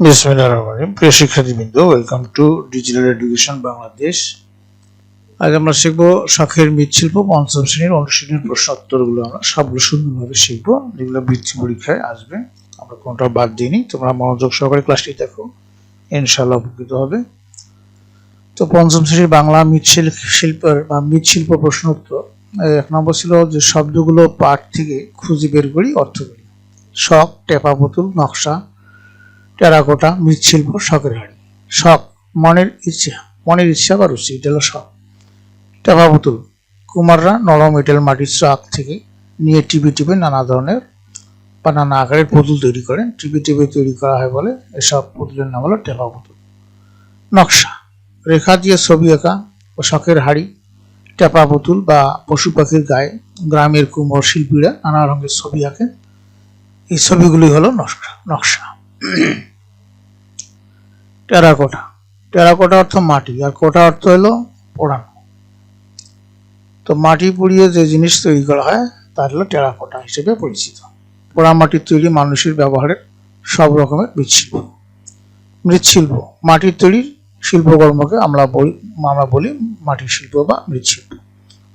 বিসমিল্লাহির রহমানির রহিম। প্রিয় শিক্ষার্থীবৃন্দ welcome to digital education Bangladesh আজ আমরা শিখব শখের মৃৎশিল্প পঞ্চম শ্রেণির অনুশীলনের প্রশ্ন উত্তরগুলো আমরা সবগুলো সুন্দরভাবে শিখব। যেগুলো বৃত্তি পরীক্ষায় আসবে। আমরা কোনটা বাদ দিইনি। তোমরা মনোযোগ সহকারে ক্লাসটি দেখো। ইনশাআল্লাহ উপকৃত হবে। তো পঞ্চম শ্রেণির বাংলা মৃৎশিল্প শিল্পের বা মৃৎশিল্প প্রশ্ন উত্তর। এক নম্বর ছিল যে শব্দগুলো পাঠ থেকে খুঁজে বের করি অর্থগুলি শখ, টেপা পুতুল, নকশা। টেরাকোটা, মৃৎশিল্প, শখের হাড়ি। শখ, মনের ইচ্ছা মনের ইচ্ছা বা রুচি, এটা হলো শখ। টেপা পুতুল, কুমাররা নরম এঁটেল মাটির চাক থেকে নিয়ে টিপে টিপে নানা ধরনের বা নানা আকারের পুতুল তৈরি করেন। টিপে টিপে তৈরি করা হয় বলে এসব পুতুলের নাম হলো টেপা পুতুল। নকশা, রেখা দিয়ে ছবি আঁকা ও শখের হাড়ি, টেপা পুতুল বা পশু পাখির গায়ে গ্রামের কুমোর শিল্পীরা নানা রঙের ছবি আঁকেন। এই ছবিগুলি হলো নকশা নকশা। টেরাকোটা। টেরাকোটা অর্থ মাটি, আর কোটা অর্থ হলো পোড়ানো। তো মাটি পুড়িয়ে যে জিনিস তৈরি করা হয়, তার হলো টেরাকোটা হিসেবে পরিচিত। পোড়া মাটির তৈরি মানুষের ব্যবহারের সব রকমের মৃৎশিল্প মৃৎশিল্প, মাটির তৈরির শিল্পকর্মকে আমরা বলি আমরা বলি মাটির শিল্প বা মৃৎশিল্প।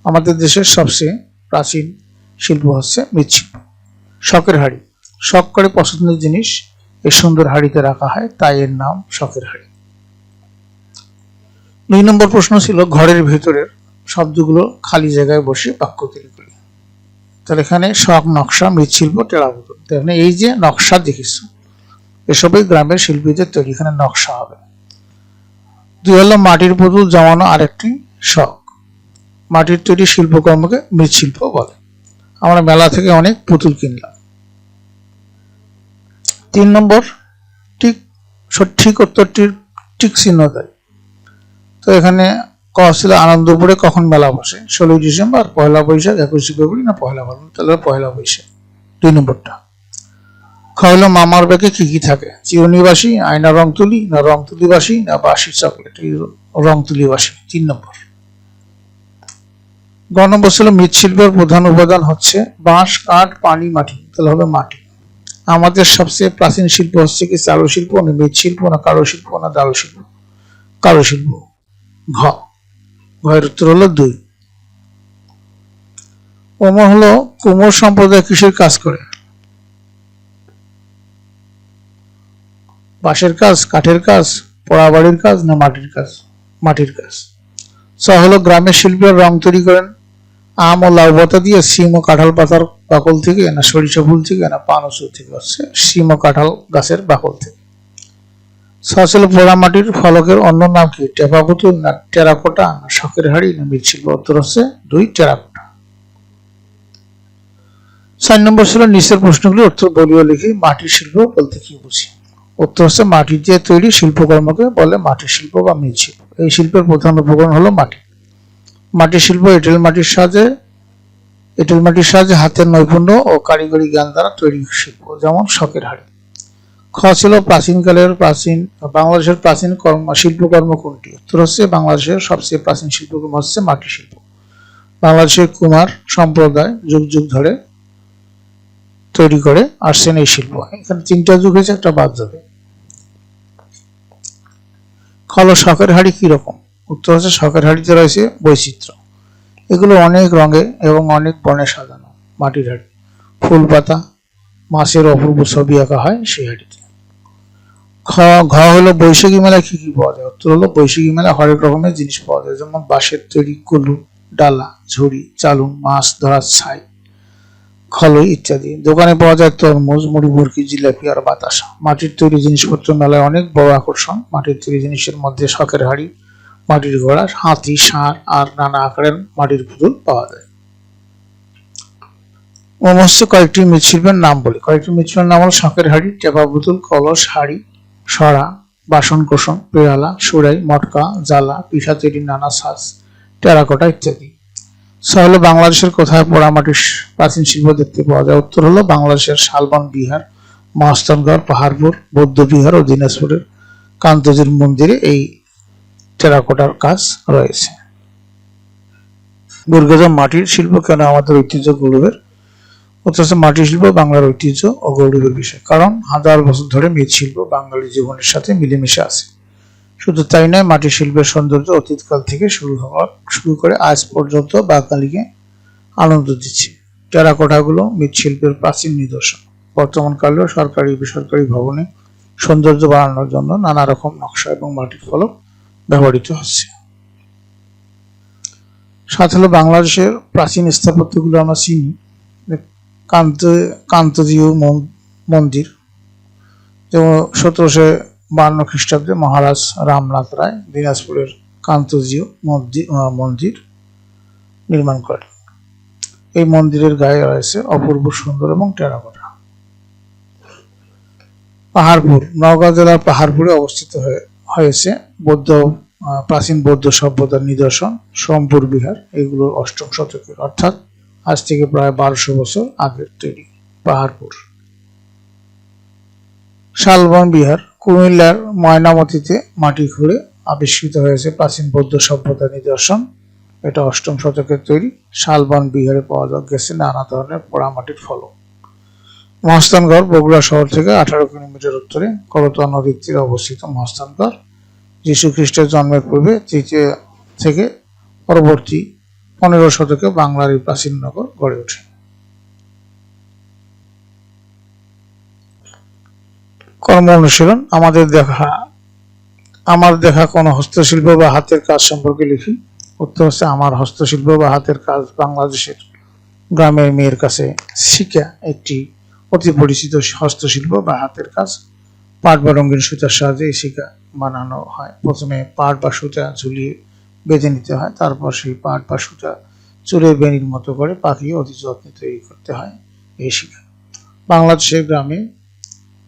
আমাদের দেশের সবচেয়ে প্রাচীন শিল্প হচ্ছে মৃৎশিল্প। শখের হাড়ি। শখ করে পছন্দের জিনিস এই সুন্দর হাড়িতে রাখা হয়, তাই এর নাম শখের হাড়ি। দুই নম্বর প্রশ্ন ছিল ঘরের ভেতরের শব্দগুলো খালি জায়গায় বসে বাক্য তৈরি করি। তাহলে এখানে শখ, নকশা, মৃৎশিল্প টেরাপুতুল এখানে এই যে নকশা দেখিস, এসবই গ্রামের শিল্পীদের তৈরি, এখানে নকশা হবে। দুই হলো মাটির পুতুল জমানো আরেকটি শখ। মাটির তৈরি শিল্পকর্মকে মৃৎশিল্প বলে। আমরা মেলা থেকে অনেক পুতুল কিনলাম। তিন নম্বর, ঠিক সঠিক উত্তরটির ঠিক চিহ্ন দেয় তো এখানে ক ছিল আনন্দপুরে কখন মেলা বসে? ষোলোই ডিসেম্বর, পয়লা বৈশাখ, একুশে ফেব্রুয়ারি না পয়লা ফাল্গুন তাহলে পয়লা বৈশাখ। দুই নম্বরটা। খ হলো মামার ব্যাগে কি কি থাকে? চিরনিবাসী, আয়না রং তুলি না রং তুলিবাসী না বাসি চকলেট? এই রং তুলিবাসী তিন নম্বর। গ নম্বর ছিল মৃৎশিল্পের প্রধান উপাদান হচ্ছে বাঁশ, কাঠ, পানি, মাটি। তাহলে হবে মাটি। আমাদের সবচেয়ে প্রাচীন শিল্প হচ্ছে কি চারু শিল্প না মৃৎশিল্প, না কারু শিল্প না দারু শিল্প কারু শিল্প ঘ। ঘয়ের উত্তর হলো দুই। ওমর হলো কুমোর সম্প্রদায় কিসের কাজ করে। বাঁশের কাজ, কাঠের কাজ, পড়াবাড়ির কাজ, না মাটির কাজ? মাটির কাজ। ছ হলো গ্রামের শিল্পীরা রং তৈরি করেন। আম ও লাউ পাতা দিয়ে সিম ও কাঁঠাল পাতার বাকল থেকে না সরিষা ফুল থেকে না পানসু থেকে হচ্ছে সিম ও কাঁঠাল গাছের বাকল থেকে। সচল পোড়া মাটির ফলকের অন্য নাম কি? টেপা পুতুল না টেরাকোটা, না শখের হাড়ি, না মৃৎশিল্প উত্তর হচ্ছে দুই টেরাকোটা। চার নম্বর ছিল নিচের প্রশ্নগুলি উত্তর বলিও লিখি, মাটির শিল্প বলতে কি বুঝি? উত্তর হচ্ছে মাটি দিয়ে তৈরি শিল্পকর্মকে বলে মাটির শিল্প বা মৃৎশিল্প। এই শিল্পের প্রধান উপকরণ হলো মাটি। মাটির শিল্প, এঁটেল মাটির সাহায্যে এঁটেল মাটির সাহায্যে হাতের নৈপুণ্য ও কারিগরি জ্ঞান দ্বারা তৈরি শিল্প, যেমন শখের হাড়ি। খ ছিল প্রাচীনকালের প্রাচীন, বাংলাদেশের প্রাচীন কর্ম, শিল্পকর্ম কোনটি? উত্তর হচ্ছে বাংলাদেশের সবচেয়ে প্রাচীন শিল্পকর্ম হচ্ছে মাটির শিল্প। বাংলাদেশের কুমার সম্প্রদায় যুগ যুগ ধরে তৈরি করে আসছেন এই শিল্প। এখানে তিনটা যুগ হয়েছে, একটা বাদ যাবে। খল শখের হাড়ি কীরকম? উত্তর হচ্ছে শখের হাড়িতে রয়েছে বৈচিত্র্য। এগুলো অনেক রঙে এবং অনেক বনে সাজানো। মাটির হাড়ি, ফুল পাতা, মাছের অপূর্ব ছবি আঁকা হয় সেই হাড়িতে। খ ঘ হলো বৈশাখী মেলায় কি কি পাওয়া যায়? উত্তর হলো বৈশাখী মেলা, হরেক রকমের জিনিস পাওয়া যায়। যেমন বাঁশের তৈরি কুলু, ডালা, ঝুড়ি, চালুন, মাছ, ধরার ছাই, খলই ইত্যাদি। দোকানে পাওয়া যায় তরমুজ, মুড়ি, মুরগি, জিলাপি আর বাতাসা। মাটির তৈরি জিনিসপত্র মেলায় অনেক বড় আকর্ষণ। মাটির তৈরি জিনিসের মধ্যে শখের হাড়ি মাটির ঘোড়া, হাতি, ষাঁড় আর নানা আকারের মাটির পুতুল পাওয়া যায়। অবশ্য কয়েকটি মৃৎশিল্পের নাম বলি। কয়েকটি মৃৎশিল্পের নাম হল শখের হাড়ি, টেপা পুতুল, কলস, হাড়ি সরা বাসন কোসন পেয়ালা, সুরাই, মটকা, জ্বালা, পিঠা তৈরি নানা সাজ, টেরাকোটা ইত্যাদি। ছ বাংলাদেশের কোথায় পোড়ামাটির প্রাচীন শিল্প দেখতে পাওয়া যায়। উত্তর হলো বাংলাদেশের শালবন বিহার, মহাস্থানগড়, পাহাড়পুর, বৌদ্ধ বিহার ও দিনাজপুরের কান্তজির মন্দিরে এই টেরাকোটার কাজ রয়েছে। দুর্গেজ মাটির শিল্প কেন আমাদের ঐতিহ্য গৌরবের? অথচ মাটি শিল্প বাংলার ঐতিহ্য ও গৌরবের বিষয়। কারণ হাজার বছর ধরে মৃৎশিল্প বাঙালি জীবনের সাথে মিলেমিশে আছে। শুধু তাই নয় মাটি শিল্পের সৌন্দর্য অতীতকাল থেকে শুরু হওয়া শুরু করে আজ পর্যন্ত বাঙালিকে আনন্দ দিচ্ছে। টেরাকোটাগুলো মৃৎশিল্পের প্রাচীন নিদর্শন। বর্তমান কালেও সরকারি বেসরকারি ভবনে সৌন্দর্য বাড়ানোর জন্য নানা রকম নকশা এবং মাটির ফলক ব্যবহৃত হচ্ছে। সাথে হলো বাংলাদেশের প্রাচীন স্থাপত্যগুলো আমরা চিনি কান্ত, কান্তজীয় মন্দির, যেমন সতেরোশো বান্ন খ্রিস্টাব্দে মহারাজ রামনাথ রায় দিনাজপুরের কান্তজীয় মন্দির নির্মাণ করেন। এই মন্দিরের গায়ে রয়েছে অপূর্ব সুন্দর এবং টেরাকোটা পাহাড়পুর, নওগাঁ জেলার পাহাড়পুরে অবস্থিত হয়ে হয়েছে বৌদ্ধ প্রাচীন বৌদ্ধ সভ্যতার নিদর্শন, সোমপুর বিহার, এগুলো অষ্টম শতকের, অর্থাৎ আজ থেকে প্রায় বারোশো বছর আগের তৈরি, পাহাড়পুর। শালবন বিহার, কুমিল্লার ময়নামতিতে মাটি খুঁড়ে আবিষ্কৃত হয়েছে প্রাচীন বৌদ্ধ সভ্যতার নিদর্শন। এটা অষ্টম শতকের তৈরি, শালবন বিহারে পাওয়া গেছে নানা ধরনের পোড়ামাটির ফলক। মহস্তানগড় বগুড়া শহর থেকে আঠারো কিলোমিটার উত্তরে করতোয়া নদীর তীরে অবস্থিত মহস্তানগড় যীশু খ্রিস্টের জন্মের পূর্বে তৃতীয় থেকে পরবর্তী পনেরো শতকে বাংলার এই প্রাচীন নগর গড়ে ওঠে। কর্ম অনুশীলন, আমাদের দেখা, আমার দেখা কোনো হস্তশিল্প বা হাতের কাজ সম্পর্কে লিখি। উত্তর হচ্ছে আমার হস্তশিল্প বা হাতের কাজ বাংলাদেশের গ্রামের মেয়ের কাছে শিকা একটি অতি পরিচিত হস্তশিল্প বা হাতের কাজ। পাট বা রঙিন সুতার সাহায্যে এই শিকা বানানো হয়। প্রথমে পাট বা সুতা ঝুলিয়ে বেঁধে নিতে হয়, তারপর সেই পাট বা সুতা চুলের বেনির মতো করে পাকিয়ে অতি যত্নে তৈরি করতে হয় এই শিকা। বাংলাদেশের গ্রামে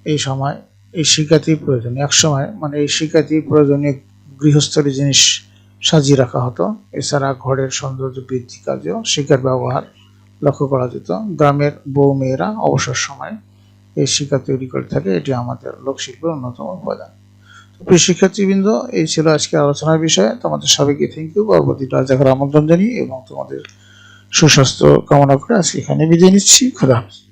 এই সময় এই শিকাতেই প্রয়োজন। এক সময় মানে এই শিকাতেই প্রয়োজনীয় গৃহস্থলী জিনিস সাজিয়ে রাখা হতো। এছাড়া ঘরের সৌন্দর্য বৃদ্ধি কাজেও শিকার ব্যবহার লক্ষ্য করা যেত। গ্রামের বউ মেয়েরা অবসর সময় এই শিক্ষা তৈরি করে থাকে। এটি আমাদের লোকশিল্পের অন্যতম উপাদান। প্রিয় শিক্ষার্থীবৃন্দ, এই ছিল আজকে আলোচনার বিষয়ে। তোমাদের সবাইকে থ্যাংক ইউ পরবর্তী দেখার আমন্ত্রণ জানিয়ে এবং তোমাদের সুস্বাস্থ্য কামনা করে আজকে এখানে বিদায় নিচ্ছি। খুদা হাফেজ।